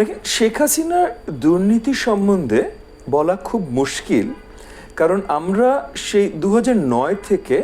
দেখেন, শেখ হাসিনার দুর্নীতি সম্বন্ধে বলা খুব মুশকিল, কারণ আমরা সেই দু নয় থেকে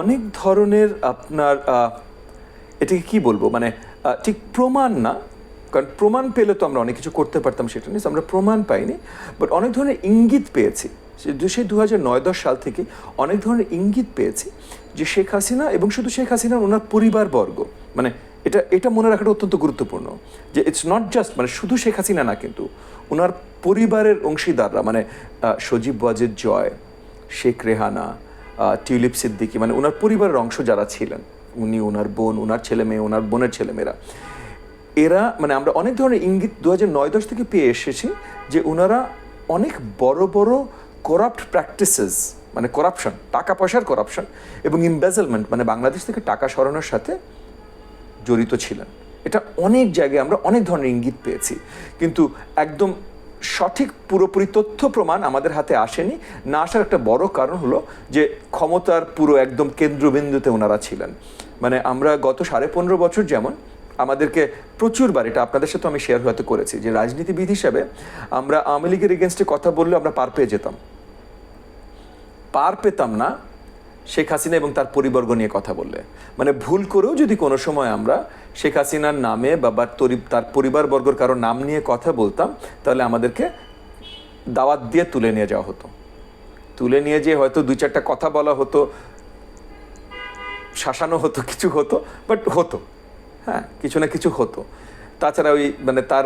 অনেক ধরনের আপনার এটাকে কি বলব? মানে ঠিক প্রমাণ না, কারণ প্রমাণ পেলে তো আমরা অনেক কিছু করতে পারতাম সেটা নিয়ে আমরা প্রমাণ পাইনি বাট অনেক ধরনের ইঙ্গিত পেয়েছি। সেই দু হাজার নয় দশ সাল থেকে অনেক ধরনের ইঙ্গিত পেয়েছি যে শেখ হাসিনা এবং শুধু শেখ হাসিনা, ওনার পরিবারবর্গ মানে এটা এটা মনে রাখাটা অত্যন্ত গুরুত্বপূর্ণ যে ইটস নট জাস্ট মানে শুধু শেখ হাসিনা না কিন্তু ওনার পরিবারের অংশীদাররা মানে সজীব ওয়াজেদ জয়, শেখ রেহানা টিউলিপ সিদ্দিকি মানে ওনার পরিবারের অংশ যারা ছিলেন, উনি ওনার বোন ওনার ছেলে মেয়ে ওনার বোনের ছেলেমেয়েরা এরা মানে আমরা অনেক ধরনের ইঙ্গিত দু হাজার নয় দশ থেকে পেয়ে এসেছি যে ওনারা অনেক বড় বড় করাপ্ট প্র্যাকটিসেস মানে করাপশন টাকা পয়সার করাপশন এবং ইমবেজলমেন্ট মানে বাংলাদেশ থেকে টাকা সরানোর সাথে জড়িত ছিলেন। এটা অনেক জায়গায় আমরা অনেক ধরনের ইঙ্গিত পেয়েছি। কিন্তু একদম সঠিক পুরোপুরি তথ্য প্রমাণ আমাদের হাতে আসেনি। না আসার একটা বড় কারণ হলো যে ক্ষমতার পুরো একদম কেন্দ্রবিন্দুতে ওনারা ছিলেন। মানে আমরা গত সাড়ে পনেরো বছর যেমন আমাদেরকে প্রচুরবার এটা আপনাদের সাথে আমি শেয়ার হয়তো করেছি, যে রাজনীতিবিদ হিসাবে আমরা আওয়ামী লীগের এগেনস্টে কথা বললে আমরা পার পেয়ে যেতাম। পার পেতাম না শেখ হাসিনা এবং তার পরিবর্গ নিয়ে কথা বললে। মানে ভুল করেও যদি কোনো সময় আমরা শেখ হাসিনার নামে বা তার পরিবারবর্গর কারও নাম নিয়ে কথা বলতাম, তাহলে আমাদেরকে দাওয়াত দিয়ে তুলে নিয়ে যাওয়া হতো। তুলে নিয়ে যেয়ে হয়তো দুই চারটা কথা বলা হতো, শাসানো হতো, কিছু হতো বাট হতো। হ্যাঁ কিছু না কিছু হতো। তাছাড়া ওই মানে তার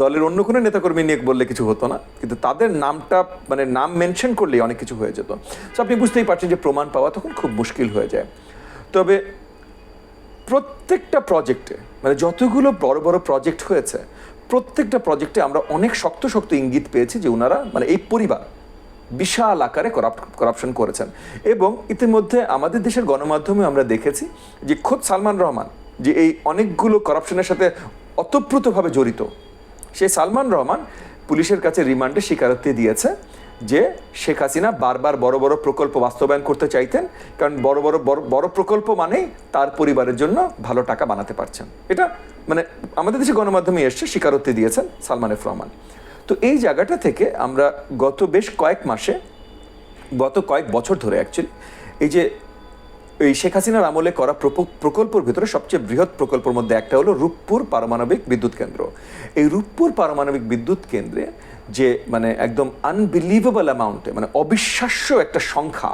দলের অন্য কোনো নেতাকর্মী নিয়ে বললে কিছু হতো না। কিন্তু তাদের নামটা মানে নাম মেনশন করলেই অনেক কিছু হয়ে যেত। তো আপনি বুঝতেই পারছেন যে প্রমাণ পাওয়া তখন খুব মুশকিল হয়ে যায়। তবে প্রত্যেকটা প্রজেক্টে মানে যতগুলো বড় বড় প্রজেক্ট হয়েছে, প্রত্যেকটা প্রজেক্টে আমরা অনেক শক্ত শক্ত ইঙ্গিত পেয়েছি যে ওনারা মানে এই পরিবার বিশাল আকারে করাপশন করেছেন। এবং ইতিমধ্যে আমাদের দেশের গণমাধ্যমে আমরা দেখেছি যে খোদ সালমান রহমান, যে এই অনেকগুলো করাপশনের সাথে অতপ্রুতভাবে জড়িত। সেই সালমান রহমান পুলিশের কাছে রিমান্ডে স্বীকারোক্তি দিয়েছে যে শেখ হাসিনা বারবার বড় বড় প্রকল্প বাস্তবায়ন করতে চাইতেন, কারণ বড় বড় বড় প্রকল্প মানেই তার পরিবারের জন্য ভালো টাকা বানাতে পারছেন। এটা মানে আমাদের দেশে গণমাধ্যমে এসছে, স্বীকারোক্তি দিয়েছেন সালমান এফ রহমান। তো এই জায়গাটা থেকে আমরা গত বেশ কয়েক মাসে, গত কয়েক বছর ধরে অ্যাকচুয়ালি এই যে এই শেখ হাসিনার আমলে করা প্রকল্পের ভিতরে সবচেয়ে বৃহৎ প্রকল্পের মধ্যে একটা হলো রূপপুর পারমাণবিক বিদ্যুৎ কেন্দ্র। এই রূপপুর পারমাণবিক বিদ্যুৎ কেন্দ্রে যে মানে একদম আনবিলিভেবল অ্যামাউন্টে মানে অবিশ্বাস্য একটা সংখ্যা,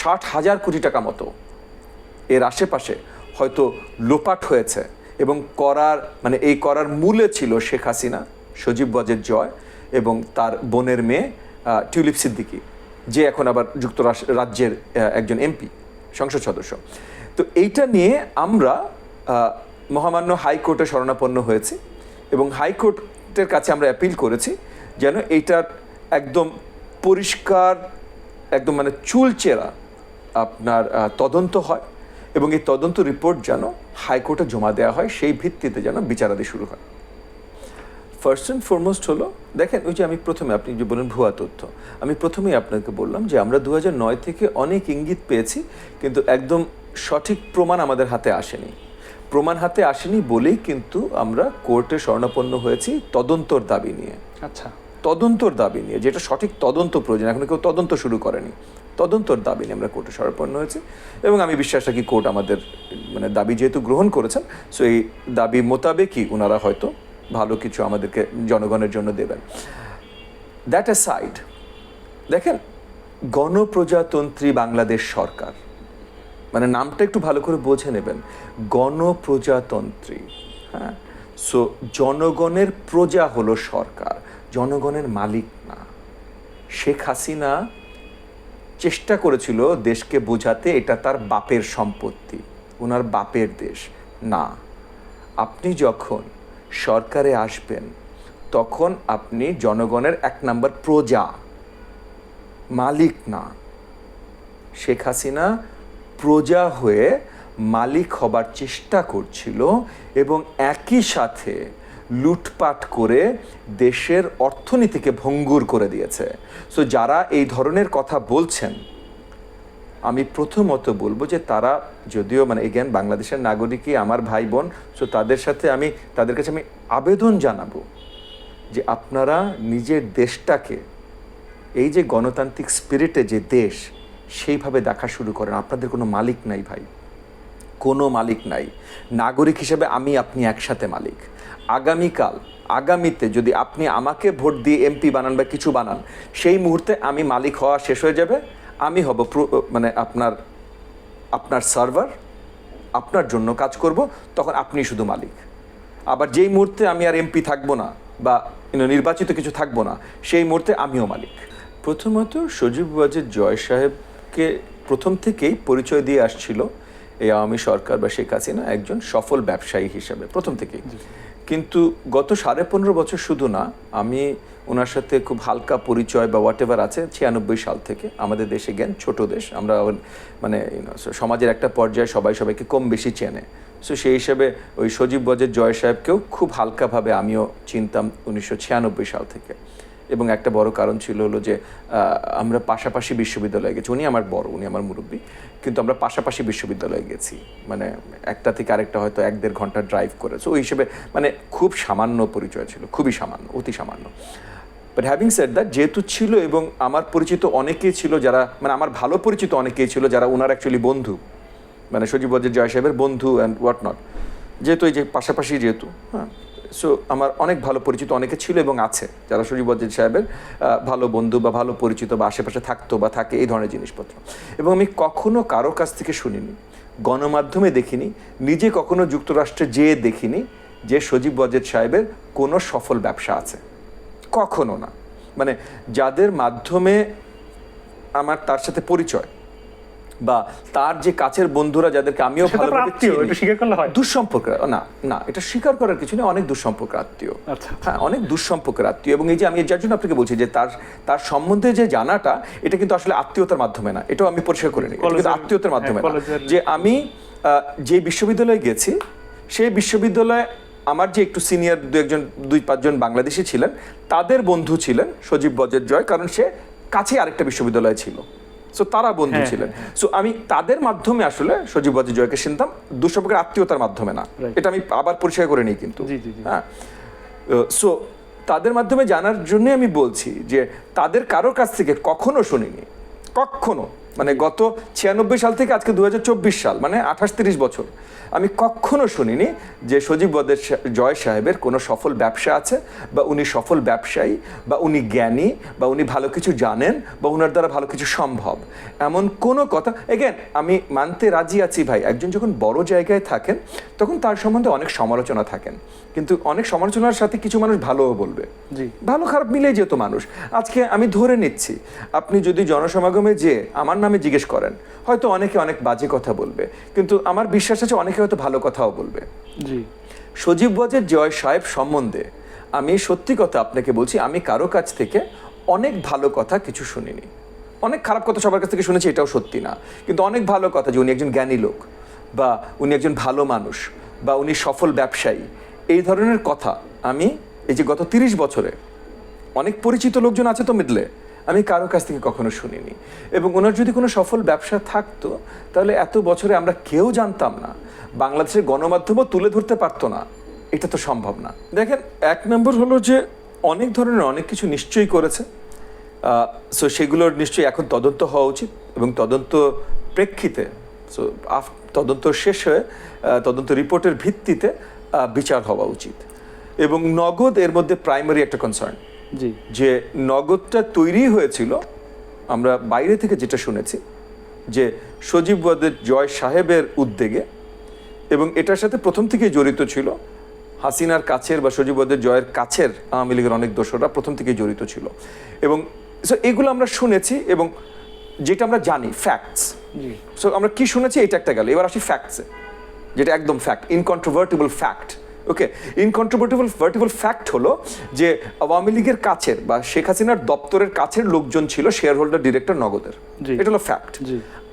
ষাট হাজার কোটি টাকা মতো, এর আশেপাশে হয়তো লোপাট হয়েছে এবং করার মানে এই করার মূলে ছিল শেখ হাসিনা, সজীব ওয়াজেদ জয় এবং তার বোনের মেয়ে টিউলিপ সিদ্দিকি, যে এখন আবার যুক্তরাষ্ট্র, রাজ্যের একজন এমপি। সংসদ সদস্য। তো এইটা নিয়ে আমরা মহামান্য হাইকোর্টে শরণাপন্ন হয়েছি এবং হাইকোর্টের কাছে আমরা অ্যাপিল করেছি যেন এইটার একদম পরিষ্কার, একদম মানে চুলচেরা আপনার তদন্ত হয় এবং এই তদন্ত রিপোর্ট যেন হাইকোর্টে জমা দেওয়া হয়, সেই ভিত্তিতে যেন বিচারাদি শুরু হয়। ফার্স্ট অ্যান্ড ফরমোস্ট হলো দেখেন ওই যে আমি প্রথমে আপনি যে বলেন ভুয়া তথ্য আমি প্রথমেই আপনাকে বললাম যে আমরা দু নয় থেকে অনেক ইঙ্গিত পেয়েছি কিন্তু একদম সঠিক প্রমাণ আমাদের হাতে আসেনি। প্রমাণ হাতে আসেনি বলেই কিন্তু আমরা কোর্টে স্বর্ণাপন্ন হয়েছি তদন্তর দাবি নিয়ে। আচ্ছা। তদন্তর দাবি নিয়ে যেটা সঠিক তদন্ত প্রয়োজন এখন কেউ তদন্ত শুরু করেনি। তদন্তর দাবি নিয়ে আমরা কোর্টে সরপন্ন হয়েছি এবং আমি বিশ্বাস রাখি কোর্ট আমাদের মানে দাবি যেহেতু গ্রহণ করেছেন সো এই দাবি মোতাবেকই ওনারা হয়তো ভালো কিছু আমাদেরকে জনগণের জন্য দেবেন। দ্যাট এ সাইড দেখেন, গণপ্রজাতন্ত্রী বাংলাদেশ সরকার মানে নামটা একটু ভালো করে বুঝে নেবেন। গণপ্রজাতন্ত্রী হ্যাঁ? সো জনগণের প্রজা হলো সরকার, জনগণের মালিক না। শেখ হাসিনা চেষ্টা করেছিল দেশকে বোঝাতে এটা তার বাপের সম্পত্তি, ওনার বাপের দেশ। না, আপনি যখন সরকারে আসবেন, তখন আপনি জনগণের এক নাম্বার প্রজা, মালিক না। শেখ হাসিনা প্রজা হয়ে মালিক হবার চেষ্টা করছিল এবং একই সাথে লুটপাট করে দেশের অর্থনীতিকে ভঙ্গুর করে দিয়েছে। সো যারা এই ধরনের কথা বলছেন আমি প্রথমত বলব যে তারা যদিও মানে এগেন বাংলাদেশের নাগরিকই আমার ভাই বোন সো তাদের সাথে আমি, তাদের কাছে আমি আবেদন জানাব যে আপনারা নিজের দেশটাকে, এই যে গণতান্ত্রিক স্পিরিটে যে দেশ, সেইভাবে দেখা শুরু করেন। আপনাদের কোনো মালিক নাই ভাই। কোনো মালিক নাই। নাগরিক হিসেবে আমি আপনি একসাথে মালিক। আগামীকাল, আগামীতে যদি আপনি আমাকে ভোট দিয়ে এমপি বানান বা কিছু বানান, সেই মুহূর্তে আমি মালিক হওয়া শেষ হয়ে যাবে। আমি হব মানে আপনার আপনার সার্ভার আপনার জন্য কাজ করব, তখন আপনি শুধু মালিক। আবার যেই মুহূর্তে আমি আর এমপি থাকব না, বা নির্বাচিত কিছু থাকব না, সেই মুহূর্তে আমিও মালিক। প্রথমত সজীব ওয়াজেদ জয় সাহেবকে প্রথম থেকেই পরিচয় দিয়ে আসছিল এই আওয়ামী সরকার বা শেখ হাসিনা একজন সফল ব্যবসায়ী হিসেবে, প্রথম থেকেই। কিন্তু গত সাড়ে পনেরো বছর শুধু না, আমি ওনার সাথে খুব হালকা পরিচয় বা হোয়াট এভার আছে, ছিয়ানব্বই সাল থেকে আমাদের দেশে জ্ঞান ছোট দেশ, আমরা মানে সমাজের একটা পর্যায়ে সবাই সবাইকে কম বেশি চেনে। সো সেই হিসাবে ওই সজীব বজের জয় সাহেবকেও খুব হালকাভাবে আমিও চিনতাম উনিশশো ছিয়ানব্বই সাল থেকে। এবং একটা বড় কারণ ছিল হলো যে আমরা পাশাপাশি বিশ্ববিদ্যালয়ে গেছি। উনি আমার বড়, উনি আমার মুরব্বী। কিন্তু আমরা পাশাপাশি বিশ্ববিদ্যালয়ে গেছি। মানে একটা থেকে আরেকটা হয়তো এক দেড় ঘণ্টা ড্রাইভ করে সো ওই হিসেবে মানে খুব সামান্য পরিচয় ছিল, খুবই সামান্য, অতি সামান্য। বাট হ্যাভিং সেড দ্যাট যেহেতু ছিল এবং আমার পরিচিত অনেকেই ছিল যারা মানে আমার ভালো পরিচিত অনেকেই ছিল যারা ওনার অ্যাকচুয়ালি বন্ধু। মানে সজীব জয় সাহেবের বন্ধু অ্যান্ড হোয়াট নট যেহেতু এই যে পাশাপাশি যেহেতু হ্যাঁ। সো আমার অনেক ভালো পরিচিত অনেকে ছিল এবং আছে, যারা সজীব বজের সাহেবের ভালো বন্ধু বা ভালো পরিচিত বা আশেপাশে থাকতো বা থাকে এই ধরনের জিনিসপত্র। এবং আমি কখনো কারও কাছ থেকে শুনিনি, গণমাধ্যমে দেখিনি, নিজে কখনো যুক্তরাষ্ট্রে যেয়ে দেখিনি যে সজীব বজেদ সাহেবের কোনো সফল ব্যবসা আছে। কখনো না। মানে যাদের মাধ্যমে আমার তার সাথে পরিচয় বা তার যে কাছের বন্ধুরা যাদেরকে আমিও দুঃসম্পর্ক না না এটা স্বীকার করার কিছু নেই অনেক দুঃসম্পর্ক আত্মীয়। আচ্ছা। হ্যাঁ অনেক দুঃসম্পর্কের আত্মীয় এবং এই যে আমি যার জন্য আপনাকে বলছি যে তার তার সম্বন্ধে যে জানাটা এটা কিন্তু আসলে আত্মীয়তার মাধ্যমে না এটাও আমি পরিষ্কার করে নিই কিন্তু আত্মীয়তার মাধ্যমে হ্যাঁ, না যে আমি যে বিশ্ববিদ্যালয়ে গেছি সেই বিশ্ববিদ্যালয়ে আমার যে একটু সিনিয়র দু একজন দুই পাঁচজন বাংলাদেশি ছিলেন তাদের বন্ধু ছিলেন সজীব বজের জয় কারণ সে কাছে আরেকটা বিশ্ববিদ্যালয় ছিল। সো তারা বন্ধু হ্যাঁ, ছিলেন। সো আমি তাদের মাধ্যমে আসলে সজীব বাজি জয়কে চিনতাম। দুঃস্বপ্নের আত্মীয়তার মাধ্যমে না। এটা আমি আবার পরিচয় করে নিই কিন্তু। জি, জি, জি। হ্যাঁ। সো তাদের মাধ্যমে জানার জন্য আমি বলছি যে তাদের কারোর কাছ থেকে কখনো শুনিনি। কখনো। মানে গত ছিয়ানব্বই সাল থেকে আজকে দু হাজার চব্বিশ সাল মানে আঠাশ তিরিশ বছর। আমি কখনো শুনিনি যে সজীব বদের জয় সাহেবের কোনো সফল ব্যবসা আছে বা উনি সফল ব্যবসায়ী বা উনি জ্ঞানী বা উনি ভালো কিছু জানেন বা ওনার দ্বারা ভালো কিছু সম্ভব। এমন কোনো কথা এগেন আমি মানতে রাজি আছি ভাই একজন যখন বড় জায়গায় থাকেন তখন তার সম্বন্ধে অনেক সমালোচনা থাকেন। কিন্তু অনেক সমালোচনার সাথে কিছু মানুষ ভালোও বলবে। জি। ভালো খারাপ মিলেই যেত মানুষ। আজকে আমি ধরে নিচ্ছি আপনি যদি জনসমাগমে যে আমার নামে জিজ্ঞেস করেন। হয়তো অনেকে অনেক বাজে কথা বলবে কিন্তু আমার বিশ্বাস আছে অনেকে হয়তো ভালো কথাও বলবে। জি। সজীব ওয়াজের জয় সাহেব সম্বন্ধে আমি সত্যি কথা আপনাকে বলছি আমি কারও কাছ থেকে অনেক ভালো কথা কিছু শুনিনি। অনেক খারাপ কথা সবার কাছ থেকে শুনেছি এটাও সত্যি না। কিন্তু অনেক ভালো কথা যে উনি একজন জ্ঞানী লোক বা উনি একজন ভালো মানুষ বা উনি সফল ব্যবসায়ী এই ধরনের কথা আমি এই যে গত তিরিশ বছরে অনেক পরিচিত লোকজন আছে তো মিডলে আমি কারও কাছ থেকে কখনো শুনিনি। এবং ওনার যদি কোনো সফল ব্যবসা থাকতো, তাহলে এত বছরে আমরা কেউ জানতাম না। বাংলাদেশের গণমাধ্যমও তুলে ধরতে পারতো না। এটা তো সম্ভব না। দেখেন, এক নম্বর হলো যে অনেক ধরনের অনেক কিছু নিশ্চয়ই করেছে। সো সেগুলোর নিশ্চয়ই এখন তদন্ত হওয়া উচিত এবং তদন্ত প্রেক্ষিতে সো তদন্ত শেষ হয়ে তদন্ত রিপোর্টের ভিত্তিতে বিচার হওয়া উচিত। এবং নগদ এর মধ্যে প্রাইমারি একটা কনসার্ন যে নগদটা তৈরি হয়েছিল আমরা বাইরে থেকে যেটা শুনেছি যে সজীব ওয়াদের জয় সাহেবের উদ্যোগে এবং এটার সাথে প্রথম থেকেই জড়িত ছিল হাসিনার কাছের বা সজীব ওয়াদের জয়ের কাছের আওয়ামী লীগের অনেক দোষরা প্রথম থেকেই জড়িত ছিল। এবং so এগুলো আমরা শুনেছি এবং যেটা আমরা জানি ফ্যাক্টস জি। সো আমরা কি শুনেছি এটা একটা গেল। এবার আসি ফ্যাক্টসে যেটা একদম fact incontrovertible fact okay incontrovertible vertible fact হলো যে আওয়ামী লীগের কাছের বা শেখ হাসিনার দপ্তরের কাছের লোকজন ছিল শেয়ার হোল্ডার ডিরেক্টর নগদের। এটা হলো ফ্যাক্ট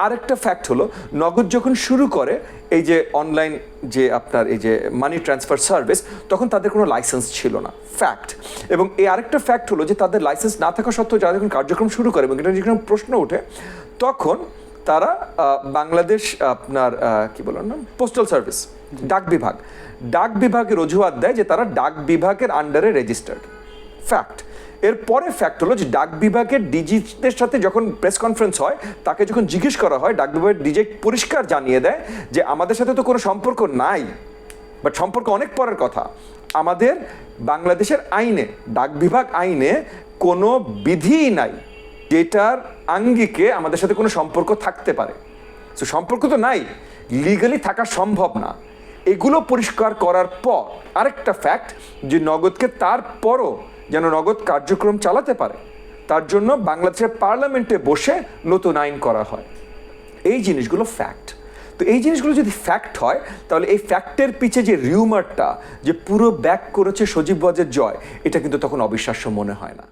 আরেকটা ফ্যাক্ট হলো নগদ যখন শুরু করে এই যে অনলাইন যে আপনার এই যে মানি ট্রান্সফার সার্ভিস তখন তাদের কোনো লাইসেন্স ছিল না। ফ্যাক্ট এবং এই আরেকটা ফ্যাক্ট হলো যে তাদের লাইসেন্স না থাকা সত্ত্বেও যারা যখন কার্যক্রম শুরু করে এবং এটা যখন প্রশ্ন ওঠে তখন তারা বাংলাদেশ আপনার কি বলেন না পোস্টাল সার্ভিস ডাক বিভাগ। ডাক বিভাগের অজুহাত দেয় যে তারা ডাক বিভাগের আন্ডারে রেজিস্টার্ড ফ্যাক্ট এরপরে ফ্যাক্ট হলো যে ডাক বিভাগের ডিজিদের সাথে যখন প্রেস কনফারেন্স হয়, তাকে যখন জিজ্ঞেস করা হয়, ডাক বিভাগের ডিজি পরিষ্কার জানিয়ে দেয় যে আমাদের সাথে তো কোনো সম্পর্ক নাই। বাট সম্পর্ক অনেক পরের কথা। আমাদের বাংলাদেশের আইনে, ডাক বিভাগ আইনে কোনো বিধিই নাই। যেটার আঙ্গিকে আমাদের সাথে কোনো সম্পর্ক থাকতে পারে। তো সম্পর্ক তো নাই লিগালি থাকা সম্ভব না। এগুলো পরিষ্কার করার পর আরেকটা ফ্যাক্ট যে নগদকে তারপরও যেন নগদ কার্যক্রম চালাতে পারে, তার জন্য বাংলাদেশের পার্লামেন্টে বসে নতুন আইন করা হয়। এই জিনিসগুলো ফ্যাক্ট তো এই জিনিসগুলো যদি ফ্যাক্ট হয়, তাহলে এই ফ্যাক্টের পিছে যে রিউমারটা যে পুরো ব্যাক করেছে সজীব ওয়াজের জয়, এটা কিন্তু তখন অবিশ্বাস্য মনে হয় না।